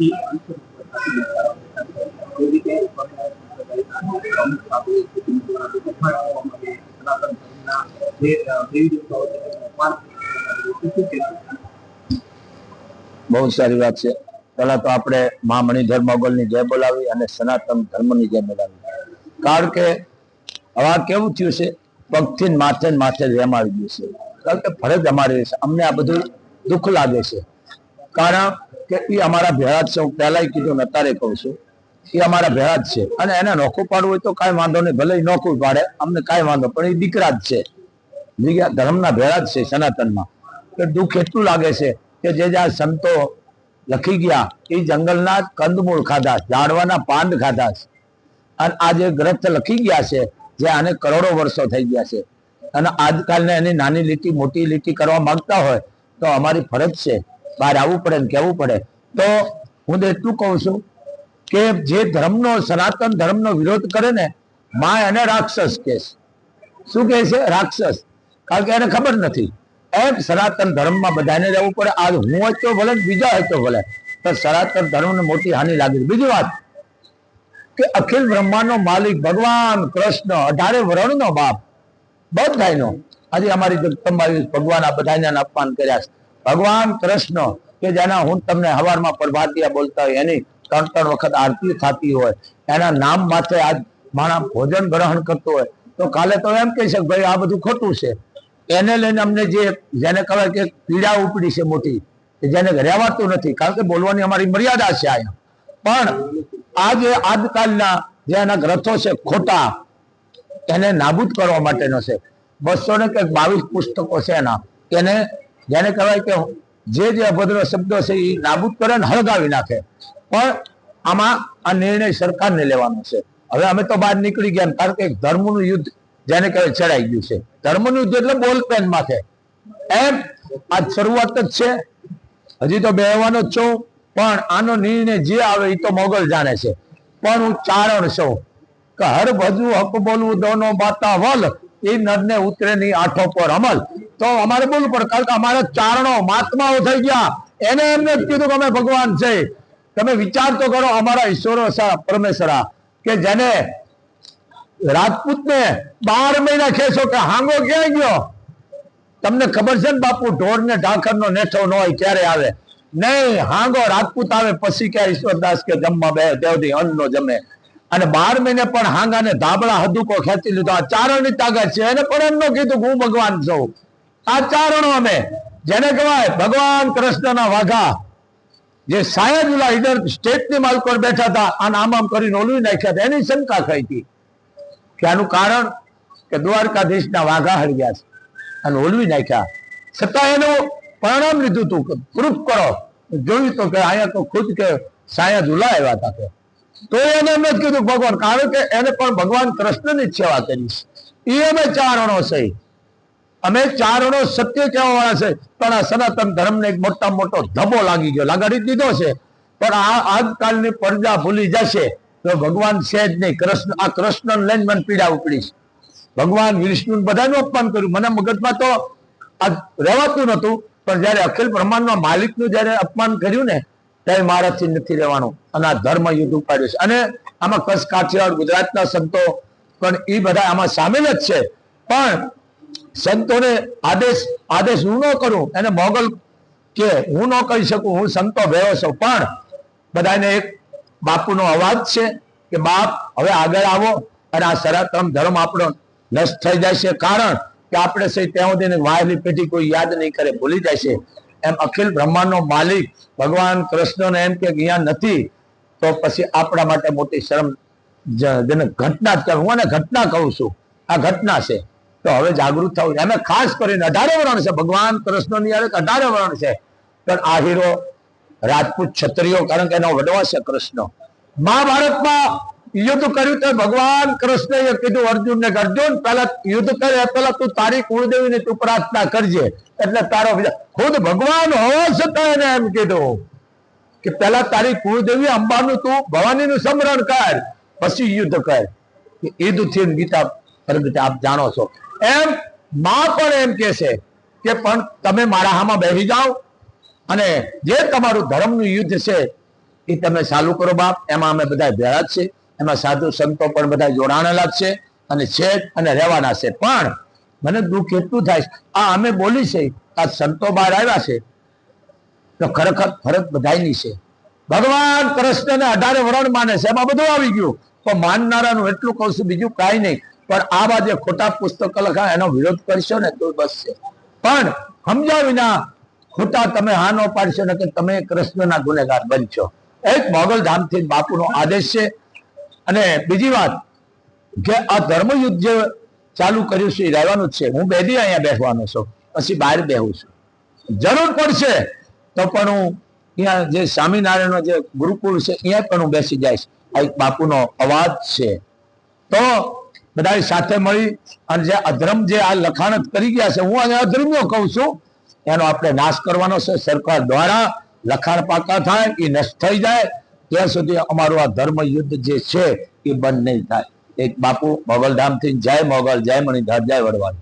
થી શું કહેશો? બહુ સારી વાત છે. પહેલા તો આપણે મા મણિધર મોગલની જય બોલાવી અને સનાતન ધર્મની જય બોલાવી. કારણ કે હવે કેવું થયું છે? પગથી ને માથે ને માથે રેમ આવી ગયું છે. કારણ કે ફરજ અમારી છે. અમને આ બધું દુઃખ લાગે છે. કારણ કે એ અમારા ભેળા જ છે. હું પહેલા કીધું ને અત્યારે કહું છું. એ અમારા ભેળા જ છે. અને એને નોખું પાડવું હોય તો કાંઈ વાંધો નહીં. ભલે નોખું પાડે, અમને કાંઈ વાંધો પણ એ દીકરા જ છે. ધર્મના ભેળા જ છે સનાતનમાં. તો દુઃખ એટલું લાગે છે કે જે જ્યાં સંતો લખી ગયા એ જંગલના કંદમૂળ ખાધા, ઝાડવાના પાંદ ખાધા અને આ જે ગ્રંથ લખી ગયા છે, જે આને કરોડો વર્ષો થઈ ગયા છે. અને આજકાલને એની નાની લીટી, મોટી લીટી કરવા માંગતા હોય, તો અમારી ફરજ છે બહાર આવવું પડે ને કહેવું પડે. તો હું તો એટલું કહું છું કે જે ધર્મનો સનાતન ધર્મનો વિરોધ કરે ને માં એને રાક્ષસ કે શું કહે છે? રાક્ષસ. કારણ કે એને ખબર નથી. એમ સનાતન ધર્મમાં બધાને રહેવું પડે. આજ હું હતો તો ભલે બીજા હતો તો ભલે, પણ સનાતન ધર્મને મોટી હાનિ લાગી. બીજી વાત કે અખિલ બ્રહ્માંડનો માલિક ભગવાન કૃષ્ણ, અઢારે વર્ણનો બાપ બધાનો આજે અમારી જગદંબાવી ભગવાન આ બધાને અપમાન કર્યા છે. ભગવાન કૃષ્ણ, કે જેના હું તમને હવારમાં પ્રભાતિયા બોલતા હોય, એની ત્રણ ત્રણ વખત આરતી થતી હોય, એના નામ માથે આજ માણસ ભોજન ગ્રહણ કરતો હોય, તો કાલે તો એમ કહી શકે, ભાઈ, આ બધું ખોટું છે. એને લઈને અમને જે જેને કહેવાય કે પીડા ઉપડી છે મોટી જેને રહેવાતું નથી, કારણ કે બોલવાની અમારી મર્યાદા છે અહીંયા પણ આ જે આજકાલના જે એના ગ્રંથો છે ખોટા, એને નાબૂદ કરવા માટેનો છે. બસો ને કંઈક બાવીસ પુસ્તકો છે એના, એને જેને કહેવાય કે જે જે અભદ્ર શબ્દો છે એ નાબૂદ કરે ને હળગાવી નાખે. પણ આમાં આ નિર્ણય સરકારને લેવાનો છે. હવે અમે તો બહાર નીકળી ગયા કારણ કે ધર્મનું યુદ્ધ જેને કહેવાય ચડાઈ ગયું છે. ધર્મનું યુદ્ધ એટલે બોલ પેન માથે. એમ આ શરૂઆત જ છે. હજી તો બેહવાનો જ છું, પણ આનો નિર્ણય જે આવે એ તો મોગલ જાણે છે. પણ હું ચારણ છું કે હર ભજવું હક બોલવું દોનો બાતા વલ એ નરને ઉતરે ની આઠો પર અમલ. તો અમારે બોલવું પડે, કારણ કે અમારા ચારણો મહાત્માઓ થઈ ગયા. એને એમને જ કીધું કે અમે ભગવાન છે. તમે વિચાર તો કરો અમારા ઈશ્વરો પરમેશ્વરા, કે જેને રાજપૂતને બાર મહિના ખેંચો કે હાંગો ક્યાં ગયો? તમને ખબર છે ને બાપુ ઢોર ને ઢાંકર નો નેઠો ન હોય ક્યારે આવે? નહીં, હાંગો રાજપૂત આવે પછી ક્યાં ઈશ્વરદાસ કે જમવા બે દેવથી અન્ન નો જમે. અને બાર મહિને પણ હાંગા ને ધાબળા હદુકો ખેંચી લીધો. આ ચારણની તાકાત છે. એને પણ એમનો કીધું હું ભગવાન છું. આ ચારણો અમે. જેને કહેવાય ભગવાન કૃષ્ણના વાઘા. જે સાયદુલ્લા ઈડર સ્ટેટની માલકોર બેઠા હતા, આ આમ આમ કરીને ઓલવી નાખ્યા હતા. એની શંકા થઈ હતી કે આનું કારણ કે દ્વારકાધીશના વાઘા હળગ્યા છે. અને ઓલવી નાખ્યા. છતાં એનું પરિણામ લીધું હતું કે પ્રૂફ કરો. જોયું તો કે અહીંયા તો ખુદ કે સાયા ઝુલા આવ્યા હતા કે. તો એને એમ જ કીધું, ભગવાન, કારણ કે એને પણ ભગવાન કૃષ્ણની જ સેવા કરી એ અમે ચારણો છે. અમે ચારણો સત્ય કહેવા વાળા છે, પણ આ સનાતન ધર્મને એક મોટા મોટો ધબો લાગી ગયો, લગાડી દીધો છે. પણ આ આજકાલની પડદા ભૂલી જશે તો ભગવાન છે જ નહીં. કૃષ્ણ, આ કૃષ્ણ લઈને મને પીડા ઉપડી ભગવાન વિષ્ણુ બધાનું અપમાન કર્યું. મને મગજમાં તો આ રહેવાતું નતું પણ જયારે અખિલ બ્રહ્માંડમાં માલિકનું જયારે અપમાન કર્યું ને, ત્યારે મારાથી નથી રહેવાનું. અને આ ધર્મ યુદ્ધ ઉપાડ્યું છે. અને આમાં કચ્છ, કાઠિયાવાડ, ગુજરાતના સંતો પણ એ બધા આમાં સામેલ જ છે. પણ સંતોને આદેશ આદેશ હું ન કરું, એને મોગલ કે હું ન કહી શકું, હું સંતો ભેળો છું. પણ બધાને એક બાપુનો અવાજ છે કે, બાપ, હવે આગળ આવો અને આ સનાતન ધર્મ આપણો નષ્ટ થઈ છે કારણ કે આપણે સહી ત્યાં સુધી વાયલી પેઢી કોઈ યાદ નહીં કરે, ભૂલી છે એમ અખિલ બ્રહ્માંડનો માલિક ભગવાન કૃષ્ણને એમ કે અહીંયા નથી, તો પછી આપણા માટે મોટી શરમ જેને ઘટના જ કહેવાય. હું એને ઘટના કહું છું. આ ઘટના છે. તો હવે જાગૃત થવું છે. ખાસ કરીને અઢારે વર્ણ છે. ભગવાન કૃષ્ણની યારે અઢારે વરણ છે. પણ આ હીરો રાજપૂત ક્ષત્રિયો, કારણ કે એનો વડવા છે કૃષ્ણ. મહાભારતમાં યુદ્ધ કર્યું તો ભગવાન કૃષ્ણએ કીધું, અર્જુનને કે અર્જુન પહેલા યુદ્ધ કરે, પહેલા તું તારી કુળદેવીની તું પ્રાર્થના કરજે. એટલે તારો ખુદ ભગવાન હોવા છતાં એને એમ કીધું કે પહેલા તારી કુળદેવી અંબાનું તું ભવાનીનું સ્મરણ કર, પછી યુદ્ધ કર. ઈદથી ગીતા પ્રગટ આપ જાણો છો. એમ માં પણ એમ કે છે કે પણ તમે મારા હામાં બેસી જાઓ અને જે તમારું ધર્મનું યુદ્ધ છે એ તમે ચાલુ કરો બાપ. એમાં અમે બધા ભેળા જ છે એમાં સાધુ સંતો પણ બધા જોડાણેલા જ છે અને છે અને રહેવાના છે. પણ મને દુઃખ એટલું થાય આ અમે બોલી છે, આ સંતો બહાર આવ્યા છે, તો ખરેખર ફરક બધાની છે. ભગવાન કૃષ્ણને અઢારે વરણ માને છે. એમાં બધું આવી ગયું. પણ માનનારાનું એટલું કહું છું, બીજું કાંઈ નહીં. પણ આવા જે ખોટા પુસ્તકો લખાય, એનો વિરોધ કરશો ને તો બસ છે. પણ સમજ્યા વિના ખોટા તમે હા ન પાડશો ને કે તમે કૃષ્ણના ગુનેગાર બનશો. એક મોગલ ધામથી બાપુનો આદેશ છે. અને બીજી વાત કે આ ધર્મયુદ્ધ જે ચાલુ કર્યું છે, એ રહેવાનું જ છે. હું બે દી અહીંયા બેસવાનો છું. પછી બહાર બેહું છું. જરૂર પડશે તો પણ હું અહીંયા જે સ્વામિનારાયણનો જે ગુરુકુળ છે, અહીંયા પણ હું બેસી જઈશ. આ એક બાપુનો અવાજ છે. તો બધા સાથે મળી અને જે અધર્મ જે આ લખાણ કરી ગયા છે, હું આજે અધર્મીઓ કહું છું, એનો આપણે નાશ કરવાનો છે. સરકાર દ્વારા લખાણ પાકા થાય એ નષ્ટ થઈ જાય, ત્યાં સુધી અમારું આ ધર્મ યુદ્ધ જે છે એ બંધ નહીં થાય. એક બાપુ મોગલધામથી જય મોગલ, જય મણિધાર, જય વડવાલ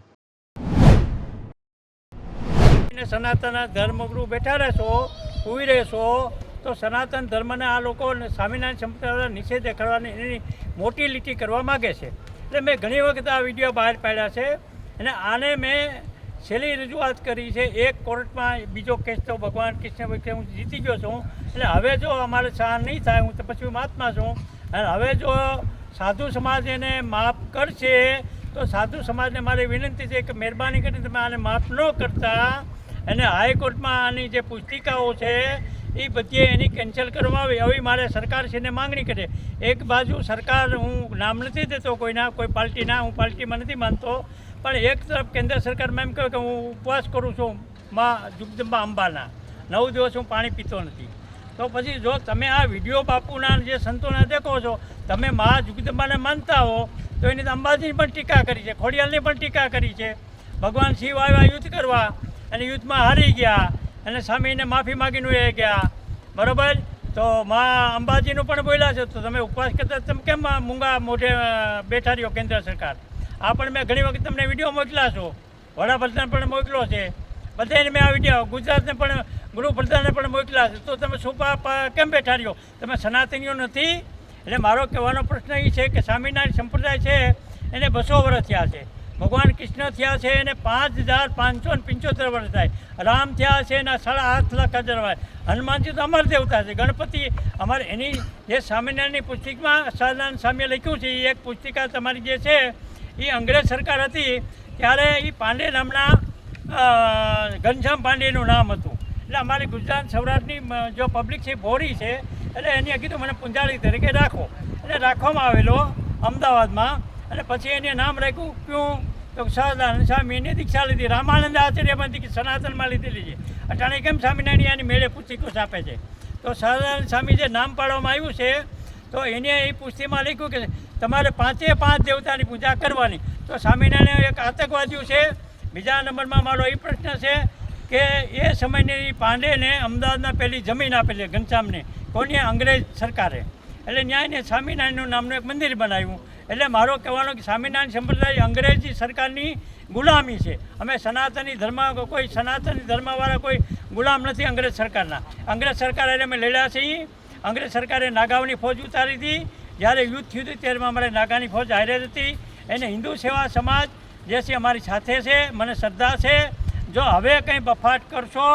સનાતન ધર્મગુરુ બેઠા રહેશો સુઈ રહેશો, તો સનાતન ધર્મને આ લોકો સ્વામિનારાયણ સંપ્રદાય નિષેધ દેખાડવાની એની મોટી લીટી કરવા માગે છે. એટલે મેં ઘણી વખત આ વીડિયો બહાર પાડ્યા છે અને આને મેં છેલ્લી રજૂઆત કરી છે, એક કોર્ટમાં બીજો કેસ તો ભગવાન કૃષ્ણ વખતે હું જીતી ગયો છું. એટલે હવે જો અમારે સહન નહીં થાય, હું તો પછી મહાત્મા છું. અને હવે જો સાધુ સમાજ એને માફ કરશે, તો સાધુ સમાજને મારી વિનંતી છે કે મહેરબાની કરીને તમે આને માફ ન કરતા. અને હાઈકોર્ટમાં આની જે પુસ્તિકાઓ છે એ બધી એની કેન્સલ કરવામાં આવી. હવે મારે સરકારશ્રીને માંગણી કરે. એક બાજુ સરકાર હું નામ નથી દેતો કોઈના, કોઈ પાર્ટીના હું પાર્ટીમાં નથી માનતો. પણ એક તરફ કેન્દ્ર સરકારમાં એમ કહ્યું કે હું ઉપવાસ કરું છું માં જુગદંબા અંબાના. નવ દિવસ હું પાણી પીતો નથી. તો પછી જો તમે આ વીડિયો બાપુના જે સંતોના દેખો છો, તમે મા જુગદંબાને માનતા હો, તો એની તો અંબાજીની પણ ટીકા કરી છે, ખોડિયાલની પણ ટીકા કરી છે. ભગવાન શિવ આવ્યા યુદ્ધ કરવા અને યુદ્ધમાં હારી ગયા. અને સ્વામીને માફી માગીને એ ગયા બરોબર? તો મા અંબાજીનું પણ બોલ્યા છે, તો તમે ઉપવાસ કરતા તમે કેમ મૂંગા મોઢે બેઠા રહ્યો કેન્દ્ર સરકાર? આ પણ મેં ઘણી વખત તમને વીડિયો મોકલા છો. વડાપ્રધાન પણ મોકલો છે. બધાને મેં આ વીડિયો, ગુજરાતને પણ ગૃહપ્રધાને પણ મોકલા છે. તો તમે શું પા- પા- કેમ બેઠા રહ્યો? તમે સનાતનીઓ નથી? એટલે મારો કહેવાનો પ્રશ્ન એ છે કે સ્વામિનારાયણ સંપ્રદાય છે, એને બસો વર્ષ થયા છે. ભગવાન કૃષ્ણ થયા છે એને પાંચ હજાર પાંચસો ને પંચોતેર વર્ષ થાય. રામ થયા છે એના સાડા આઠ લાખ હજાર વર્ષ હનુમાનજી તો અમર દેવતા છે. ગણપતિ અમારે એની જે સ્વામિનારાયણની પુસ્તિકમાં સહજાનંદ સ્વામીએ લખ્યું છે, એ એક પુસ્તિકા તમારી જે છે, એ અંગ્રેજ સરકાર હતી, ત્યારે એ પાંડે નામના ઘનશ્યામ પાંડેનું નામ હતું. એટલે અમારી ગુજરાત સૌરાષ્ટ્રની જો પબ્લિક છે બોરી છે, એટલે એની કીધું મને પુંજાળી તરીકે રાખો. એટલે રાખવામાં આવેલો અમદાવાદમાં અને પછી એને નામ રાખ્યું ક્યું તો સહજાનંદ એને દીક્ષા લીધી. રામાનંદ આચાર્યમાંથી કે સનાતનમાં લીધેલી છે. અટાણે કેમ સ્વામિનારાયણ આની મેળે પુસ્તિકો છાપે છે? તો સહજાનંદ સ્વામી જે નામ પાડવામાં આવ્યું છે, તો એને એ પુસ્તિમાં લખ્યું કે તમારે પાંચે પાંચ દેવતાની પૂજા કરવાની. તો સ્વામિનારાયણ એક આતંકવાદીઓ છે. બીજા નંબરમાં મારો એ પ્રશ્ન છે કે એ સમયની પાંડેને અમદાવાદમાં પહેલી જમીન આપેલી ઘનશ્યામને. કોની? અંગ્રેજ સરકારે. એટલે ન્યાયને સ્વામિનારાયણનું નામનું એક મંદિર બનાવ્યું. એટલે મારો કહેવાનો કે સ્વામિનારાયણ સંપ્રદાય અંગ્રેજી સરકારની ગુલામી છે. અમે સનાતની ધર્મ કોઈ સનાતની ધર્મવાળા કોઈ ગુલામ નથી અંગ્રેજ સરકારના. અંગ્રેજ સરકાર એટલે અમે લડ્યા છીએ. અંગ્રેજ સરકારે નાગાઓની ફોજ ઉતારી હતી. જ્યારે યુદ્ધ થયું હતું ત્યારે અમારે નાગાની ફોજ હારે હતી. એને હિન્દુ સેવા સમાજ, જે છે, અમારી સાથે છે, મને શ્રદ્ધા છે. જો હવે કંઈ બફાટ કરશો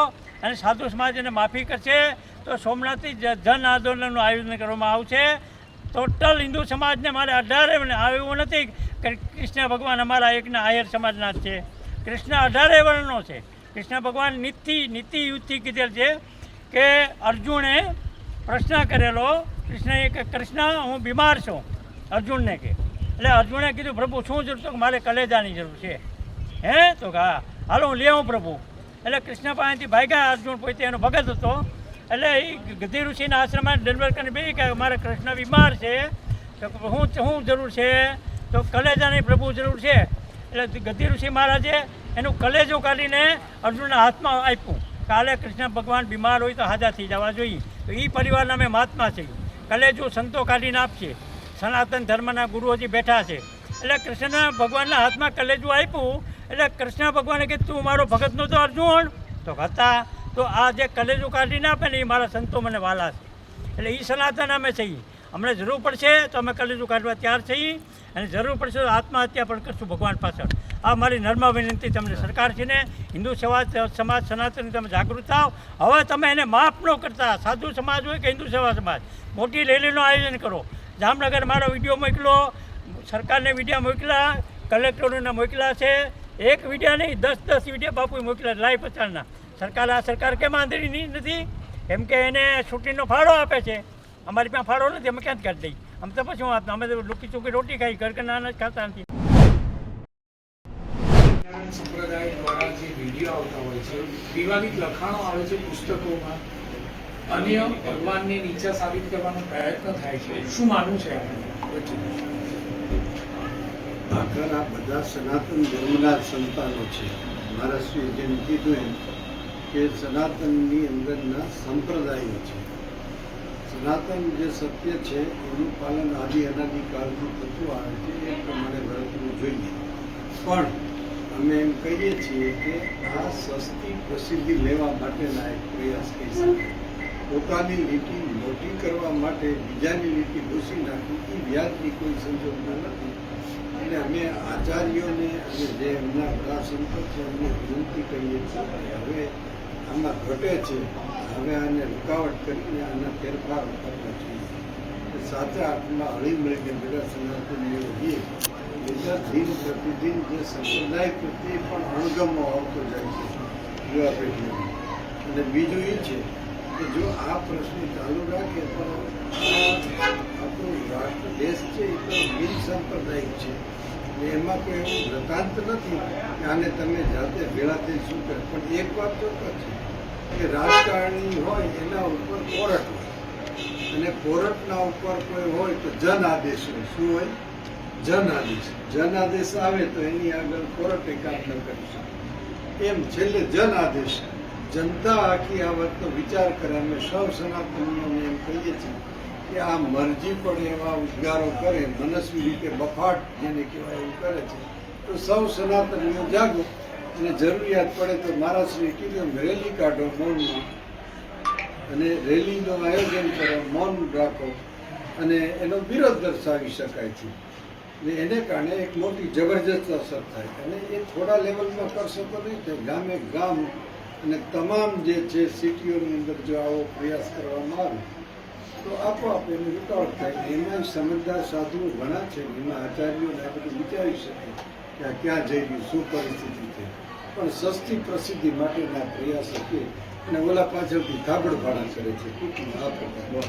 અને સાધુ સમાજ એને માફી કરશે, તો સોમનાથથી જન આંદોલનનું આયોજન કરવામાં આવશે. ટોટલ હિન્દુ સમાજને મારે અઢારે આવ્યું નથી કે કૃષ્ણ ભગવાન અમારા એકના આયર સમાજના જ છે. કૃષ્ણ અઢારે વર્ણનો છે. કૃષ્ણ ભગવાન નીતિ નીતિ યુદ્ધથી કીધેલ છે કે અર્જુને પ્રશ્ન કરેલો કૃષ્ણએ કે કૃષ્ણ, હું બીમાર છું. અર્જુનને કે. એટલે અર્જુને કીધું, પ્રભુ, શું જરૂર તો મારે કલેજાની જરૂર છે. હે? તો હા, હાલો, હું લે આવું પ્રભુ. એટલે કૃષ્ણ પાસેથી ભાગ્યા અર્જુન પોતે એનો ભગત હતો. એટલે એ ગધી ઋષિના આશ્રમમાં ડેલિવર કરીને બે કે મારે કૃષ્ણ બીમાર છે, તો હું શું જરૂર છે, તો કલેજાની પ્રભુ જરૂર છે. એટલે ગધી ઋષિ મહારાજે એનું કલેજો કાઢીને અર્જુનના હાથમાં આપ્યું. કાલે કૃષ્ણ ભગવાન બીમાર હોય તો હાજા થઈ જવા જોઈએ. તો એ પરિવારના અમે મહાત્મા છીએ. કલેજો સંતો કાઢીને આપશે. સનાતન ધર્મના ગુરુ હજી બેઠા છે. એટલે કૃષ્ણ ભગવાનના હાથમાં કલેજું આપ્યું. એટલે કૃષ્ણ ભગવાને કીધું, તું મારો ભગતનો તો અર્જુન. તો હતા તો આ જે કલેજું કાઢીને આપે ને એ મારા સંતો મને વાલા છે. એટલે એ સનાતન અમે છીએ. અમને જરૂર પડશે તો અમે કલેજું કાઢવા તૈયાર છીએ અને જરૂર પડશે તો આત્મહત્યા પણ કરશું ભગવાન પાછળ. આ મારી નર્મા વિનંતી તમને સરકાર છે ને, હિન્દુ સમાજ સમાજ સનાતન તમે જાગૃત થાવ. હવે તમે એને માફ ન કરતા. સાધુ સમાજ હોય કે હિન્દુ સેવા સમાજ? મોટી રેલીનું આયોજન કરો. જામનગર મારો વીડિયો મોકલો. સરકારને વીડિયો મોકલા. કલેક્ટરોને મોકલ્યા છે. એક વિડીયા નહીં, દસ દસ વીડિયો બાપુએ મોકલ્યા લાઈવ પ્રચારના. સરકાર આ સરકાર કેમ આંધળી નહીં નથી? કેમ કે એને છૂટીનો ફાળો આપે છે. અમારી પાસે ફાળો નથી અમે ક્યાં જ કાઢી દઈએ? અમે તો પછી વાત અમે તો લુકી ચૂકી રોટી ખાઈ ઘર કે નાના ખાતા નથી. સંપ્રદાય દ્વારા જે વીડિયો આવતા હોય છે વિવાદિત લખાણો આવે છે પુસ્તકોમાં અન્ય ભગવાનને નીચા સાબિત કરવાનો પ્રયત્ન થાય છે. શું માનવું છે આ બધા સનાતન ધર્મના સંતાનો છે. મારા શ્રી જેમ કીધું એમ કે સનાતનની અંદરના સંપ્રદાયો છે. સનાતન જે સત્ય છે, એનું પાલન આદિ અનાદિ કાળથી થતું આવે છે, એ પ્રમાણે વર્તવું જોઈએ. પણ અમે એમ કહીએ છીએ કે આ સસ્તી પ્રસિદ્ધિ લેવા માટેના એક પ્રયાસ કહી શકાય. પોતાની લીટી મોટી કરવા માટે બીજાની લીટી ભૂસી નાખવી, એ વ્યાજની કોઈ સંજોગમાં નથી. એટલે અમે આચાર્યોને, અને જે એમના વડા સંતો છે, એમને વિનંતી કરીએ છીએ હવે આમાં ઘટે છે. હવે આને રૂકાવટ કરીને આના ફેરફાર કરવો જોઈએ સાથે આત્મા હળી મળીને બધા સનાતનીઓ રહીએ બીજા દિન પ્રતિદિન જે સંપ્રદાય પ્રત્યે પણ અણગમો આવતો જાય છે. યુવા પેઢીઓ અને બીજું એ છે કે જો આ પ્રશ્ન ચાલુ રાખે તો આપણો રાષ્ટ્ર દેશ છે એ તો બિન સાંપ્રદાયિક છે. એમાં કોઈ એવું વૃતાંત નથી કે આને તમે જાતે ભેળા થઈ શું કરે પણ એક વાત ચોક્કસ છે કે રાજકારણી હોય એના ઉપર કોરટ હોય. અને કોરટના ઉપર કોઈ હોય તો જન આદેશ હોય. શું હોય? જન આદેશ જન આદેશ આવે તો એની આગળ કોરટ એકાદ ન કરી શકે. એમ છેલ્લે જન આદેશ જનતા આખી આ વાતનો વિચાર કરે. અમે સૌ સનાતનીઓને એમ કહીએ છીએ. કે આ મરજી પણ એવા ઉદ્ગારો કરે, મનસ્વી રીતે બફાટ જેને કહેવાય એવું કરે છે, તો સૌ સનાતનીઓ જાગો. અને જરૂરિયાત પડે તો શ્રી કીધું રેલી કાઢો મૌનમાં. અને રેલીનું આયોજન કરો, મૌન રાખો. અને એનો વિરોધ દર્શાવી શકાય છે. ને એને કારણે એક મોટી જબરજસ્ત અસર થાય અને એ થોડા લેવલમાં કરશો તો નહીં થાય. ગામે ગામ અને તમામ જે છે, સિટીઓની અંદર જો આવો પ્રયાસ કરવામાં આવે તો આપોઆપ એનું રૂકાવટ થાય એમાં સમજદાર સાધુઓ ઘણા છે, એમાં આચાર્યોને આ બધું વિચારી શકે કે આ ક્યાં જઈ ગયું, શું પરિસ્થિતિ છે. પણ સસ્તી પ્રસિદ્ધિ માટેના પ્રયાસો કે અને ઓલા પાછળથી થાબડ ભાડા કરે છે ટૂંકમાં આ પ્રકાર.